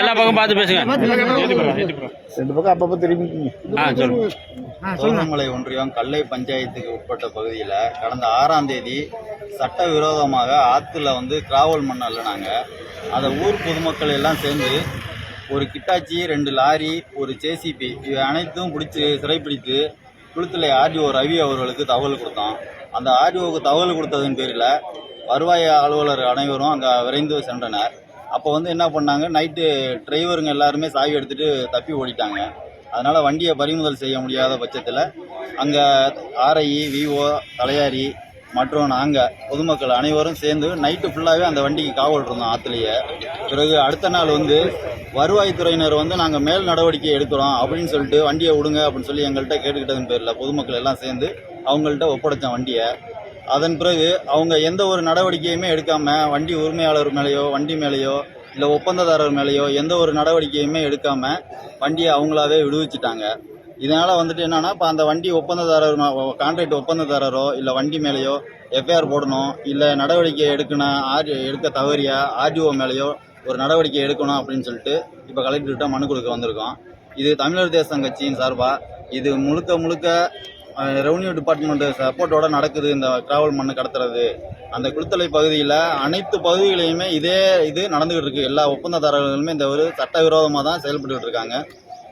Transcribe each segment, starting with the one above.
எல்லா பக்கம் பார்த்து பேசுங்க. ரெண்டு பக்கம் அப்பப்போ திரும்பிக்கிங்க. சோழமலை ஒன்றியம் கல்லை பஞ்சாயத்துக்கு உட்பட்ட பகுதியில் கடந்த ஆறாம் தேதி சட்டவிரோதமாக ஆற்றுல வந்து கிராவல் மண் அள்ளினாங்க. அதை ஊர் பொதுமக்கள் எல்லாம் சேர்ந்து ஒரு கிட்டாச்சி ரெண்டு லாரி ஒரு ஜேசிபி இவை அனைத்தும் பிடிச்சி சிறைப்பிடித்து குளித்தலை ஆர்டிஓ ரவி அவர்களுக்கு தகவல் கொடுத்தோம் அந்த ஆர்டிஓவுக்கு தகவல் கொடுத்ததன் பேரில் வருவாய் அலுவலர் அனைவரும் அங்கே விரைந்து சென்றனர். அப்போ வந்து என்ன பண்ணாங்க? நைட்டு டிரைவருங்க எல்லாருமே சாவி எடுத்துகிட்டு தப்பி ஓடிட்டாங்க. அதனால் வண்டியை பறிமுதல் செய்ய முடியாத பட்சத்தில் அங்கே ஆர்ஐ விஓ தலையாரி மற்றும் நாங்கள் பொதுமக்கள் அனைவரும் சேர்ந்து நைட்டு ஃபுல்லாகவே அந்த வண்டிக்கு காவல் இருந்தோம் ஆற்றுலையே பிறகு அடுத்த நாள் வந்து வருவாய்த்துறையினர் வந்து நாங்கள் மேல் நடவடிக்கை எடுக்கிறோம் அப்படின்னு சொல்லிட்டு வண்டியை விடுங்க அப்படின்னு சொல்லி எங்கள்கிட்ட கேட்டுக்கிட்டதன் பேரில் பொதுமக்கள் எல்லாம் சேர்ந்து அவங்கள்ட்ட ஒப்படைத்தோம் வண்டியை. அதன் பிறகு அவங்க எந்த ஒரு நடவடிக்கையுமே எடுக்காமல் வண்டி உரிமையாளர் மேலேயோ வண்டி மேலேயோ இல்லை ஒப்பந்ததாரர் மேலேயோ எந்த ஒரு நடவடிக்கையுமே எடுக்காமல் வண்டியை அவங்களாவே விடுவிச்சிட்டாங்க. இதனால் வந்துட்டு என்னன்னா இப்போ அந்த வண்டி ஒப்பந்ததாரர் கான்ட்ராக்ட் ஒப்பந்ததாரரோ இல்லை வண்டி மேலேயோ எஃப்ஐஆர் போடணும் இல்லை நடவடிக்கை எடுக்கணும் ஆர் எடுக்க தவறியா ஆர்டிஓ மேலேயோ ஒரு நடவடிக்கை எடுக்கணும் அப்படின்னு சொல்லிட்டு இப்போ கலெக்டர்கிட்ட மனு கொடுக்க வந்திருக்கோம். இது தமிழர் தேசம் கட்சியின் சார்பாக இது முழுக்க முழுக்க ரெவன்யூ டிபார்ட்மெண்ட் சப்போர்ட்டோட நடக்குது இந்த டிராவல் மண்ணு கடத்துறது. அந்த குளித்தலை பகுதியில் அனைத்து பகுதிகளையுமே இதே இது நடந்துகிட்டு இருக்கு. எல்லா ஒப்பந்ததாரர்களுமே இந்த ஒரு சட்டவிரோதமாக தான் செயல்பட்டுக்கிட்டு இருக்காங்க.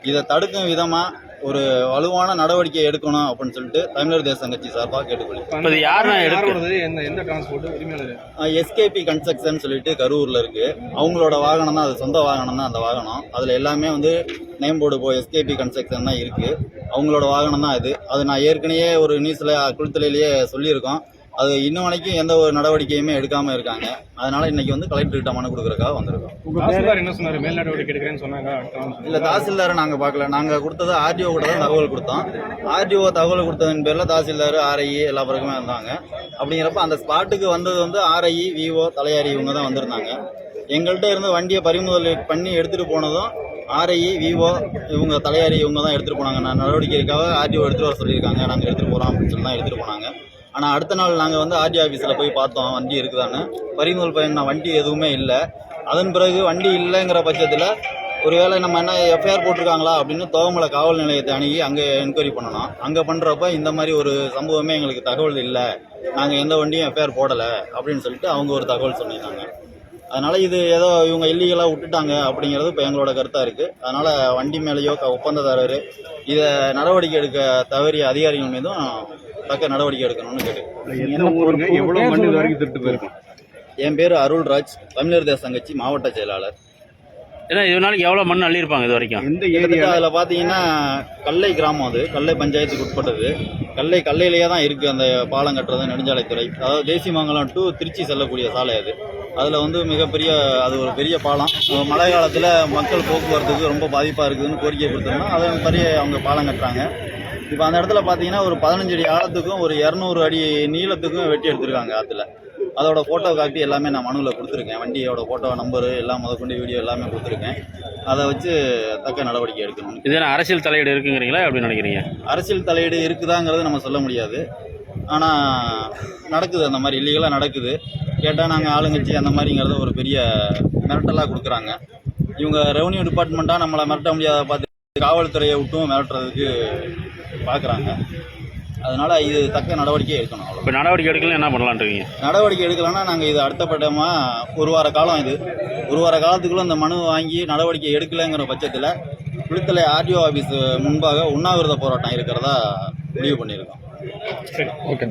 இதை தடுக்கும் விதமாக ஒரு வலுவான நடவடிக்கை எடுக்கணும் அப்படின்னு சொல்லிட்டு தமிழர் தேசம் கட்சி சார்பாக? வருது எந்த டிரான்ஸ்போர்ட் உரிமையாளர்? எஸ்கேபி கன்ஸ்ட்ரக்ஷன் சொல்லிட்டு கரூரில் இருக்குது அவங்களோட வாகனம் தான் அது சொந்த வாகனம் தான் அந்த வாகனம். அதில் எல்லாமே வந்து name board for SKP construction தான் இருக்குது அவங்களோட வாகனம் தான் இது. அது நான் ஏற்கனவே ஒரு நியூஸில் குளித்தலையிலேயே சொல்லியிருக்கோம். அது இன்னும் வரைக்கும் எந்த ஒரு நடவடிக்கையுமே எடுக்காமல் இருக்காங்க. அதனால இன்னைக்கு வந்து கலெக்டர்கிட்ட மனு கொடுக்குறக்காக வந்திருக்கோம். தாசில்தார் என்ன சொன்னாரு? மேல் நடவடிக்கை எடுக்கிறேன்னு சொன்னாங்க. அடுத்த நாள் இல்லை தாசில்தாரை நாங்கள் பார்க்கல. நாங்கள் கொடுத்தது ஆர்டிஓ கூட தான் தகவல் கொடுத்தோம். ஆர்டிஓ தகவல் கொடுத்ததன் பேரில் தாசில்தார் ஆர்ஐ எல்லா பிறகுமே வந்தாங்க. அப்படிங்கிறப்ப அந்த ஸ்பாட்டுக்கு வந்தது வந்து ஆர்ஐ விஓ தலையாரி இவங்க தான் வந்திருந்தாங்க. எங்கள்கிட்ட இருந்து வண்டியை பறிமுதல் பண்ணி எடுத்துகிட்டு போனதும் ஆர்ஐ விஓ இவங்க தலையாரி இவங்க தான் எடுத்துகிட்டு போனாங்க. நான் நடவடிக்கைக்காக ஆர்டிஓ எடுத்துகிட்டு வர சொல்லியிருக்காங்க. நாங்கள் எடுத்துகிட்டு போகிறோம் அப்படின்னு சொல்லி தான் எடுத்துகிட்டு போனாங்க. ஆனால் அடுத்த நாள் நாங்கள் வந்து ஆர்டி ஆஃபீஸில் போய் பார்த்தோம். வண்டி இருக்குதான்னு. பறிமுதல் பயன் வண்டி எதுவுமே இல்லை. அதன் பிறகு வண்டி இல்லைங்கிற பட்சத்தில் ஒருவேளை நம்ம என்ன எஃப்ஐஆர் போட்டிருக்காங்களா அப்படின்னு தோகமலை காவல் நிலையத்தை அணுகி அங்கே என்கொயரி பண்ணணும். அங்கே பண்ணுறப்ப இந்த மாதிரி ஒரு சம்பவமே எங்களுக்கு தகவல் இல்லை. நாங்கள் எந்த வண்டியும் எஃப்ஐஆர் போடலை அப்படின்னு சொல்லிட்டு அவங்க ஒரு தகவல் சொல்லியிருந்தாங்க. அதனால் இது ஏதோ இவங்க இல்லீகலாக விட்டுட்டாங்க அப்படிங்கிறது இப்போ எங்களோட கருத்தாக இருக்குது அதனால் வண்டி மேலேயோ க- ஒப்பந்ததாரர் இதை நடவடிக்கை எடுக்க தவறிய அதிகாரிகள் மீதும் தக்க நடவடிக்கை எடுக்கணும்னு கேட்டு என் பேர் அருள்ராஜ். தமிழர் தேசம் கட்சி மாவட்ட செயலாளர். ஏன்னா இது நாளைக்கு எவ்வளோ மண் அள்ளியிருப்பாங்க இது வரைக்கும்? கிட்டத்தட்ட ஏரியா அதில் பார்த்தீங்கன்னா கல்லை கிராமம் அது. கல்லை பஞ்சாயத்துக்கு உட்பட்டது. கல்லை கல்லையிலேயே தான் இருக்குது அந்த பாலம் கட்டுறது நெடுஞ்சாலைத்துறை. அதாவது தேசிமங்கலம் டு திருச்சி செல்லக்கூடிய சாலை அது. அதில் வந்து மிகப்பெரிய அது ஒரு பெரிய பாலம். மழை காலத்தில் மக்கள் போக்குவரத்துக்கு ரொம்ப பாதிப்பாக இருக்குதுன்னு கோரிக்கை கொடுத்துருந்தோம் அதன் மாதிரி அவங்க பாலம் கட்டுறாங்க. இப்போ அந்த இடத்துல பார்த்தீங்கன்னா ஒரு பதினஞ்சு அடி ஆழத்துக்கும் ஒரு இரநூறு அடி நீளத்துக்கும் வெட்டி எடுத்திருக்காங்க ஆற்றுல அதோட ஃபோட்டோ காப்பி எல்லாமே நான் மனுவில் கொடுத்துருக்கேன். வண்டியோட ஃபோட்டோ நம்பரு எல்லாம் முதற்கொண்டு வீடியோ எல்லாமே கொடுத்துருக்கேன். அதை வச்சு தக்க நடவடிக்கை எடுக்கணும். இது என்ன அரசியல் தலையீடு இருக்குங்கிறீங்களா? எப்படி நினைக்கிறீங்க? அரசியல் தலையீடு இருக்குதாங்கிறத நம்ம சொல்ல முடியாது. ஆனால் நடக்குது அந்த மாதிரி இல்லீகலாக நடக்குது. கேட்டால் நாங்கள் ஆளுங்கட்சி அந்த மாதிரிங்கிறத ஒரு பெரிய மிரட்டலாக கொடுக்குறாங்க. இவங்க ரெவன்யூ டிபார்ட்மெண்ட்டாக நம்மளை மிரட்ட முடியாத பார்த்து காவல்துறையை விட்டும் மிரட்டுறதுக்கு பார்க்குறாங்க. அதனால் இது தக்க நடவடிக்கை எடுக்கணும் அவ்வளோ இப்போ நடவடிக்கை எடுக்கலாம் என்ன பண்ணலான்னு இருக்கீங்க நடவடிக்கை எடுக்கலைன்னா நாங்கள் இது அடுத்தப்பட்டமாக ஒரு வார காலம் இது. ஒரு வார காலத்துக்குள்ளே இந்த மனு வாங்கி நடவடிக்கை எடுக்கலைங்கிற பட்சத்தில் குளித்தலை ஆர்டிஓ ஆஃபீஸ் முன்பாக உண்ணாவிரத போராட்டம் இருக்கிறதா முடிவு பண்ணியிருக்கோம். சரி ஓகே.